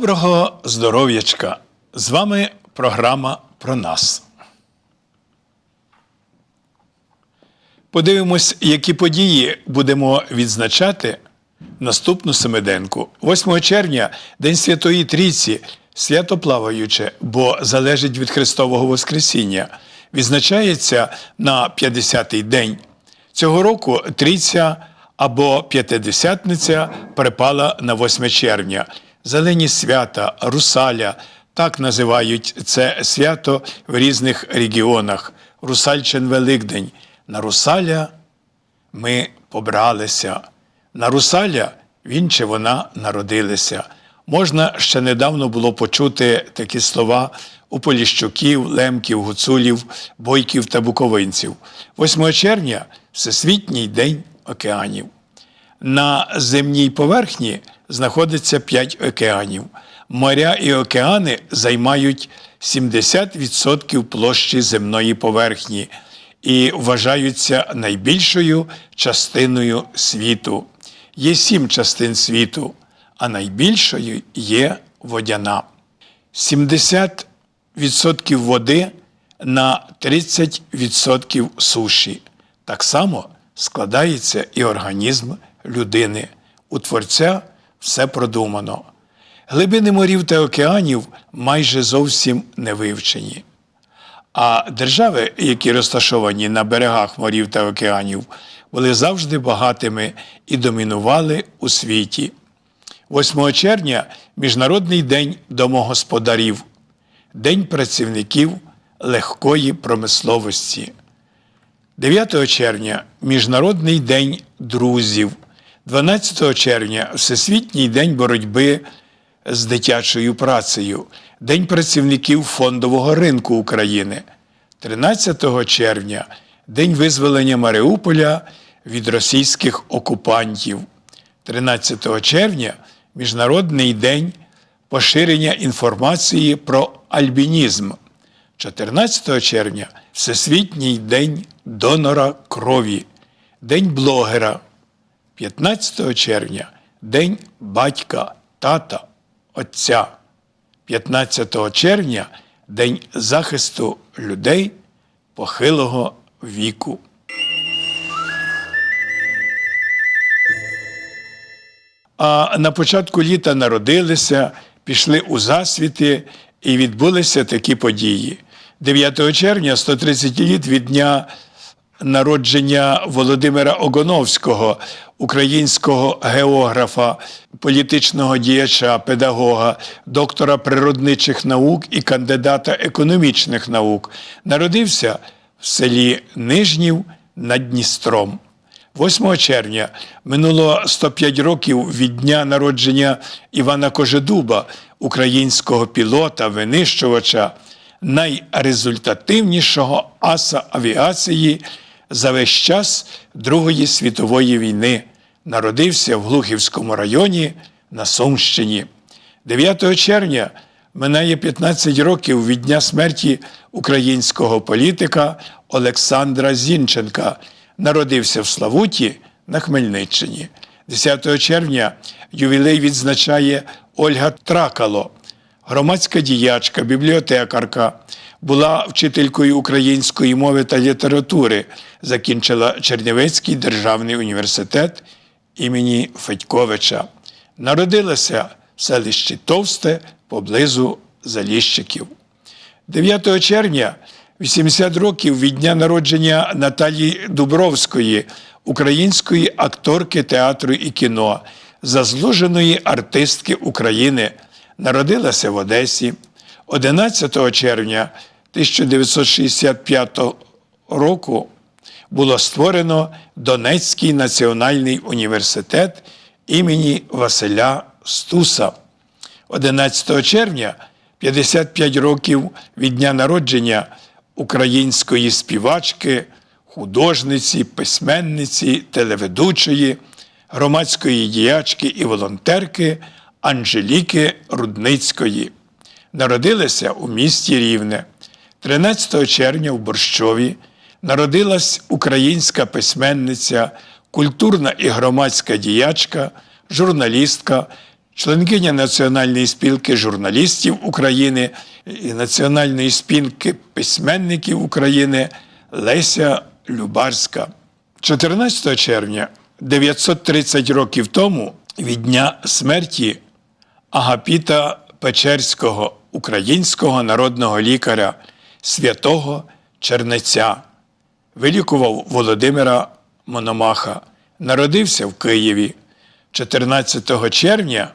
Доброго здоров'ячка! З вами програма про нас. Подивимось, які події будемо відзначати наступну семиденку. 8 червня День Святої Трійці, свято плаваюче, бо залежить від Христового Воскресіння. Відзначається на 50-й день. Цього року трійця або п'ятидесятниця припала на 8 червня. Зелені свята, русаля так називають це свято в різних регіонах. Русальчин Великдень. На русаля ми побралися. На русаля він чи вона народилися. Можна ще недавно було почути такі слова у Поліщуків, Лемків, Гуцулів, Бойків та Буковинців. 8 червня Всесвітній день океанів. На земній поверхні знаходиться 5 океанів. Моря і океани займають 70% площі земної поверхні і вважаються найбільшою частиною світу. Є сім частин світу, а найбільшою є водяна. 70% води на 30% суші. Так само складається і організм людини. У Творця все продумано. Глибини морів та океанів майже зовсім не вивчені. А держави, які розташовані на берегах морів та океанів, були завжди багатими і домінували у світі. 8 червня Міжнародний день домогосподарів, День працівників легкої промисловості. 9 червня Міжнародний день друзів, 12 червня Всесвітній день боротьби з дитячою працею, День працівників фондового ринку України, 13 червня День визволення Маріуполя від російських окупантів, 13 червня Міжнародний день поширення інформації про альбінізм. 14 червня Всесвітній день донора крові, День блогера. 15 червня День батька, тата, отця. 15 червня День захисту людей похилого віку. А на початку літа народилися, пішли у засвіти і відбулися такі події. 9 червня 130 літ від дня народження Володимира Огоновського, українського географа, політичного діяча, педагога, доктора природничих наук і кандидата економічних наук, народився в селі Нижнів над Дністром. 8 червня минуло 105 років від дня народження Івана Кожедуба, українського пілота, винищувача, найрезультативнішого аса авіації за весь час Другої світової війни. Народився в Глухівському районі на Сумщині. 9 червня минає 15 років від дня смерті українського політика Олександра Зінченка. Народився в Славуті на Хмельниччині. 10 червня ювілей відзначає Ольга Тракало, громадська діячка, бібліотекарка, була вчителькою української мови та літератури, закінчила Чернівецький державний університет імені Федьковича. Народилася в селищі Товсте поблизу Заліщиків. 9 червня 80 років від дня народження Наталії Дубровської, української акторки театру і кіно, заслуженої артистки України, народилася в Одесі. 11 червня 1965 року було створено Донецький національний університет імені Василя Стуса. 11 червня 55 років від дня народження української співачки, художниці, письменниці, телеведучої, громадської діячки і волонтерки Анжеліки Рудницької. Народилася у місті Рівне. 13 червня в Борщові народилась українська письменниця, культурна і громадська діячка, журналістка, членкиня Національної спілки журналістів України і Національної спілки письменників України Леся Любарська. 14 червня 930 років тому від дня смерті Агапіта Печерського, українського народного лікаря, святого Чернеця, вилікував Володимира Мономаха, народився в Києві. 14 червня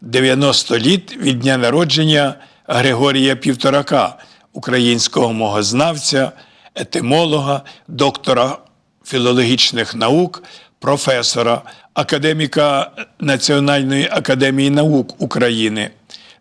90 літ від дня народження Григорія Півторака, українського мовознавця, етимолога, доктора філологічних наук, професора, академіка Національної академії наук України,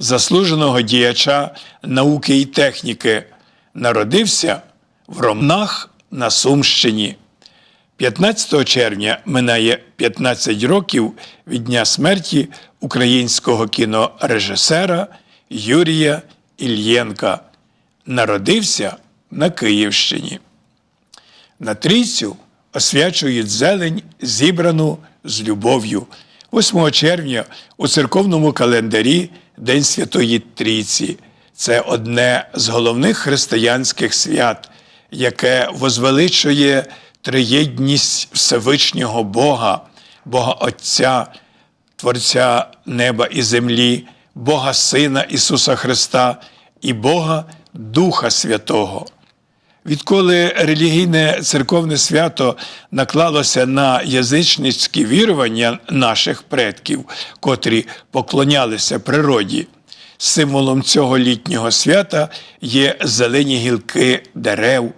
заслуженого діяча науки і техніки, народився в Ромнах на Сумщині. 15 червня минає 15 років від дня смерті українського кінорежисера Юрія Ільєнка. Народився на Київщині. На трійцю освячують зелень, зібрану з любов'ю. 8 червня у церковному календарі День Святої Трійці. Це одне з головних християнських свят, яке возвеличує триєдність Всевишнього Бога, Бога Отця, Творця неба і землі, Бога Сина Ісуса Христа і Бога Духа Святого. Відколи релігійне церковне свято наклалося на язичницькі вірування наших предків, котрі поклонялися природі, символом цього літнього свята є зелені гілки дерев,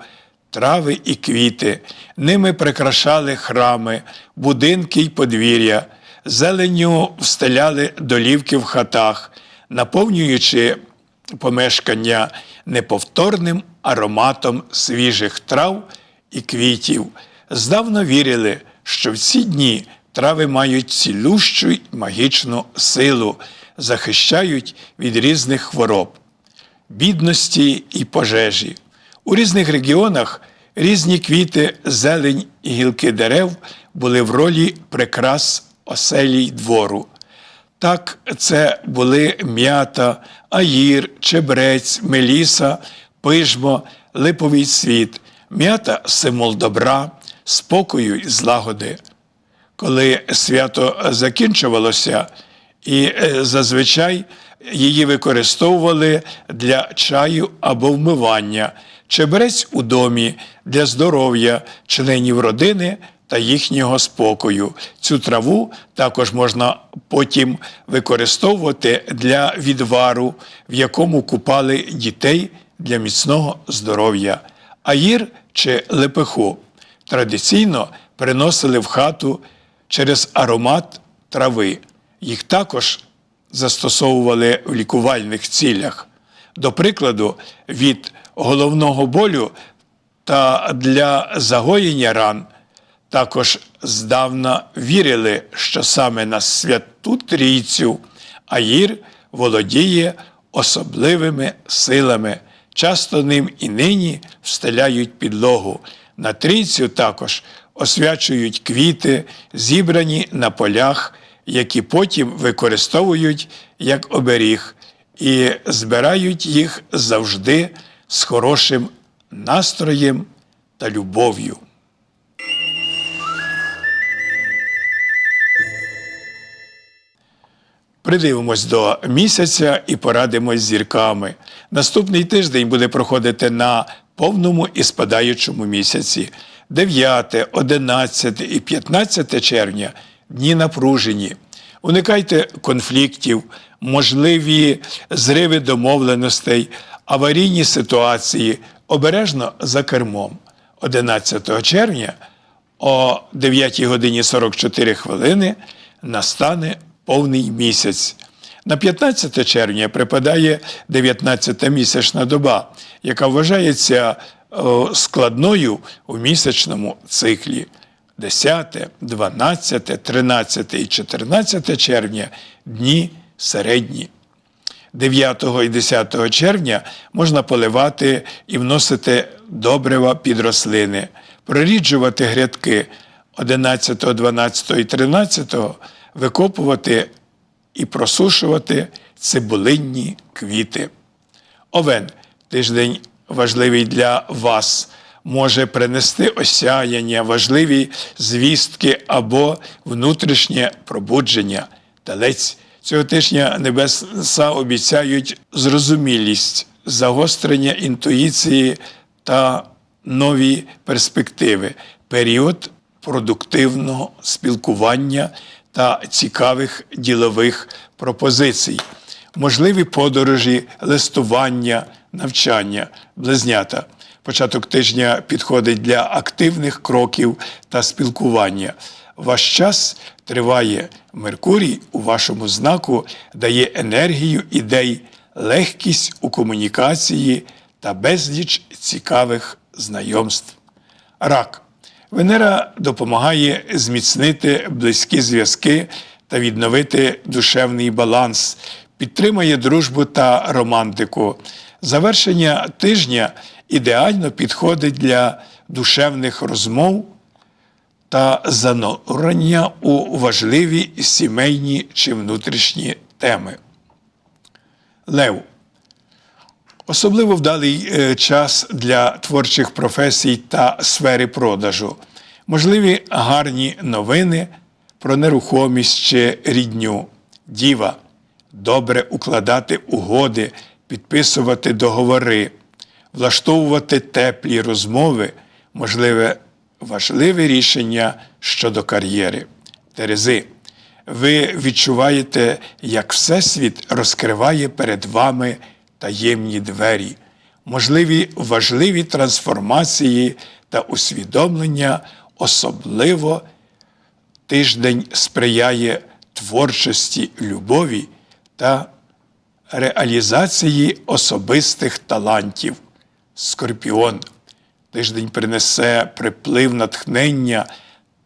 трави і квіти. Ними прикрашали храми, будинки й подвір'я, зеленню встеляли долівки в хатах, наповнюючи помешкання неповторним ароматом свіжих трав і квітів. Здавна вірили, що в ці дні трави мають цілющу й магічну силу, захищають від різних хвороб, бідності і пожежі. У різних регіонах різні квіти, зелень і гілки дерев були в ролі прикрас оселій двору. Так, це були м'ята, аїр, чебрець, меліса, пижмо, липовий світ, м'ята символ добра, спокою і злагоди. Коли свято закінчувалося, і е, зазвичай її використовували для чаю або вмивання, чебрець у домі для здоров'я членів родини та їхнього спокою. Цю траву також можна потім використовувати для відвару, в якому купали дітей для міцного здоров'я. Аїр чи лепеху традиційно приносили в хату через аромат трави. Їх також застосовували в лікувальних цілях. До прикладу, від головного болю та для загоєння ран також здавна вірили, що саме на святу трійцю Аїр володіє особливими силами. Часто ним і нині встеляють підлогу. На трійцю також освячують квіти, зібрані на полях, які потім використовують як оберіг, і збирають їх завжди з хорошим настроєм та любов'ю. Придивимось до місяця і порадимось з зірками. Наступний тиждень буде проходити на повному і спадаючому місяці. 9, 11 і 15 червня дні напружені. Уникайте конфліктів, можливі зриви домовленостей, аварійні ситуації, обережно за кермом. 11 червня о 9 годині 44 хвилини настане повний місяць. На 15 червня припадає 19 місячна доба, яка вважається складною у місячному циклі. 10, 12, 13 і 14 червня дні середні. 9 і 10 червня можна поливати і вносити добрива під рослини, проріджувати грядки 11, 12 і 13 викопувати і просушувати цибулинні квіти. Овен тиждень важливий для вас. Може принести осяяння, важливі звістки або внутрішнє пробудження. Телець цього тижня небеса обіцяють зрозумілість, загострення інтуїції та нові перспективи, період продуктивного спілкування та цікавих ділових пропозицій, можливі подорожі, листування, навчання, близнята. Початок тижня підходить для активних кроків та спілкування. Ваш час триває Меркурій у вашому знаку, дає енергію ідей, легкість у комунікації та безліч цікавих знайомств. Рак. Венера допомагає зміцнити близькі зв'язки та відновити душевний баланс, підтримує дружбу та романтику. Завершення тижня ідеально підходить для душевних розмов та занурення у важливі сімейні чи внутрішні теми. Лев. Особливо вдалий е, час для творчих професій та сфери продажу. Можливі гарні новини про нерухомість чи рідню. Діва. Добре укладати угоди, підписувати договори, влаштовувати теплі розмови, можливе важливе рішення щодо кар'єри. Терези. Ви відчуваєте, як Всесвіт розкриває перед вами таємні двері, можливі важливі трансформації та усвідомлення, особливо тиждень сприяє творчості любові та реалізації особистих талантів. Скорпіон. Тиждень принесе приплив натхнення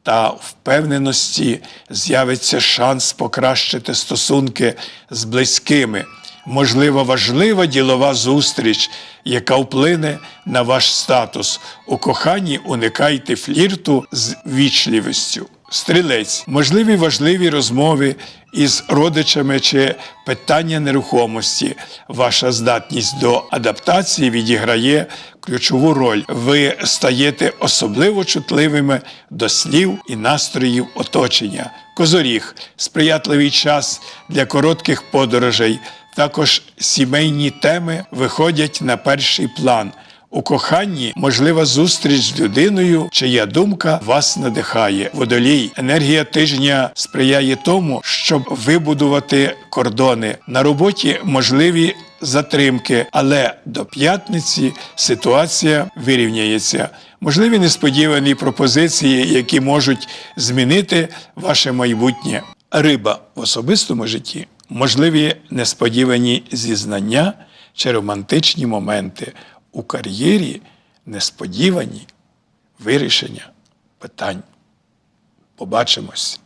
та впевненості, з'явиться шанс покращити стосунки з близькими. Можливо, важлива ділова зустріч, яка вплине на ваш статус. У коханні уникайте флірту з вічливістю. Стрілець, можливі важливі розмови із родичами чи питання нерухомості. Ваша здатність до адаптації відіграє ключову роль. Ви стаєте особливо чутливими до слів і настроїв оточення. Козоріг сприятливий час для коротких подорожей. Також сімейні теми виходять на перший план. У коханні можлива зустріч з людиною, чия думка вас надихає. Водолій, енергія тижня сприяє тому, щоб вибудувати кордони. На роботі можливі затримки, але до п'ятниці ситуація вирівняється. Можливі несподівані пропозиції, які можуть змінити ваше майбутнє. Риба в особистому житті можливі несподівані зізнання чи романтичні моменти у кар'єрі несподівані вирішення питань. Побачимось.